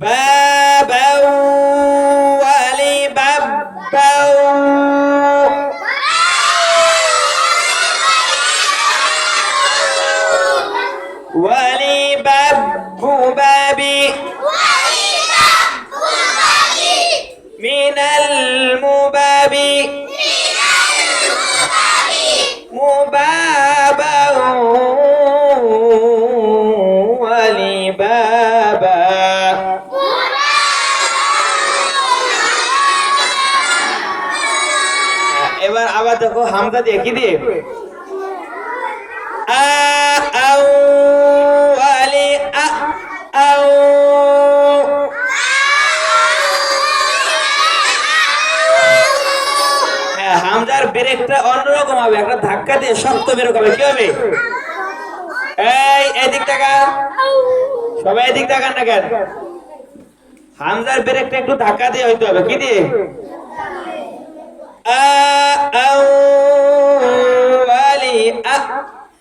بابا ولبابا. ولباب দেখো, হামজা দিয়ে হ্যাঁ হামজার ব্রেকটা অন্যরকম হবে, একটা ধাক্কা দিয়ে শক্ত বেরোক হবে, কি হবে? এই, এদিক টাকা সবাই এদিক তাকান না কেন? হামজার ব্রেকটা একটু ধাক্কা দিয়ে হইতে হবে, কি দিয়ে? আ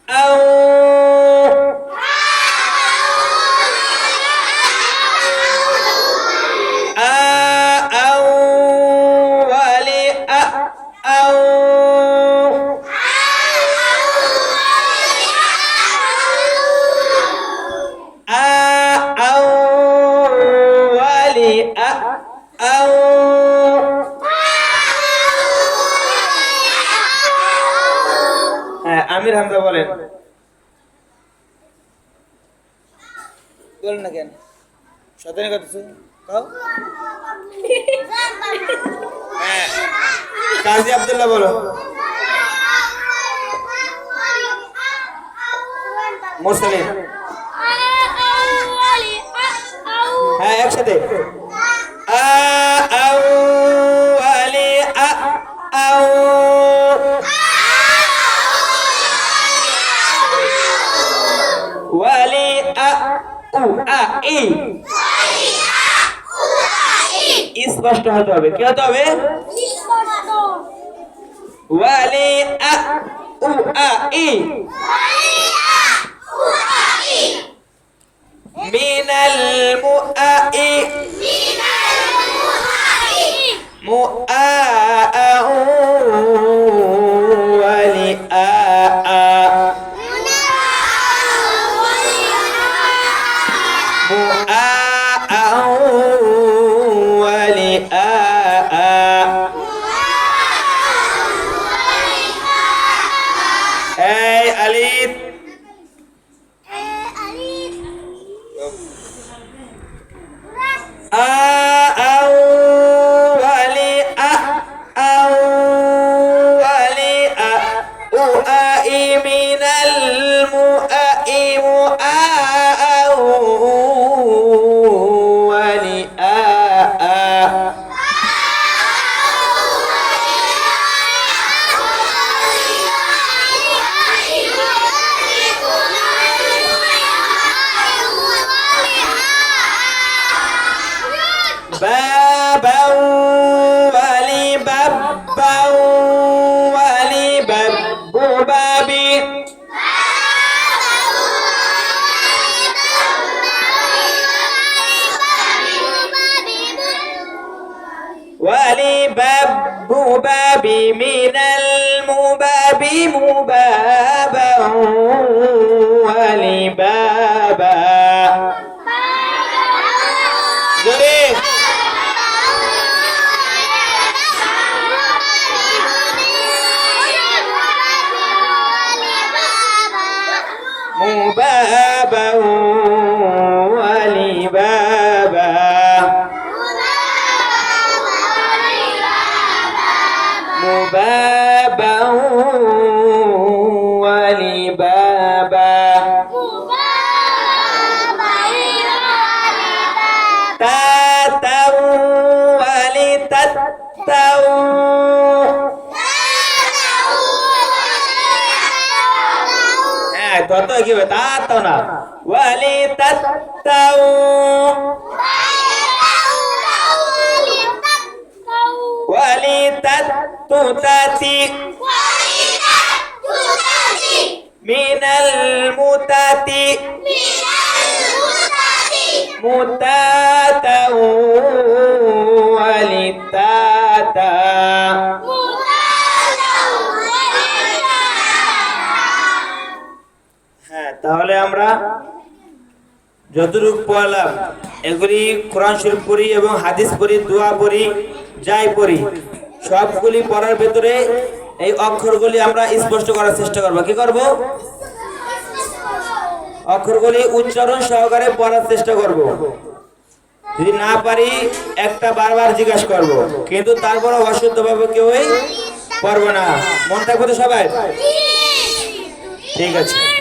আউ আমির হামজা বলেন। বলেন না কেন? কাও হ্যাঁ। কাজী আব্দুল্লাহ বলো। মুরসালিন। হ্যাঁ একসাথে। আ ই স্পষ্ট হতে হবে। কি হতে হবে? ওয়ালি আ উ আ ই মিনাল بابي من المباب مبابا ولبابا. مبابا ولبابا تاتا ولتتو হ্যাঁ তত কি হবে তা তো না ওয়ালি তাত্তাউ ولتتتي من المتت متاتا ولتاتا তাহলে আমরা যতটুকু পড়লাম এগুলি কোরআন শরীফ পড়ি এবং হাদিস পড়ি দোয়া পড়ি। যাই পড়ি। সবগুলি পড়ার ভেতরে এই অক্ষরগুলি আমরা স্পষ্ট করার চেষ্টা করব। কি করব? অক্ষরগুলি উচ্চারণ সহকারে পড়ার চেষ্টা করব। যদি না পারি একটা বারবার জিজ্ঞাসা করব। কিন্তু তারপরে অশুদ্ধ অশুদ্ধভাবে কেউই পারব না। মন থাকবে তো সবাই? ঠিক আছে।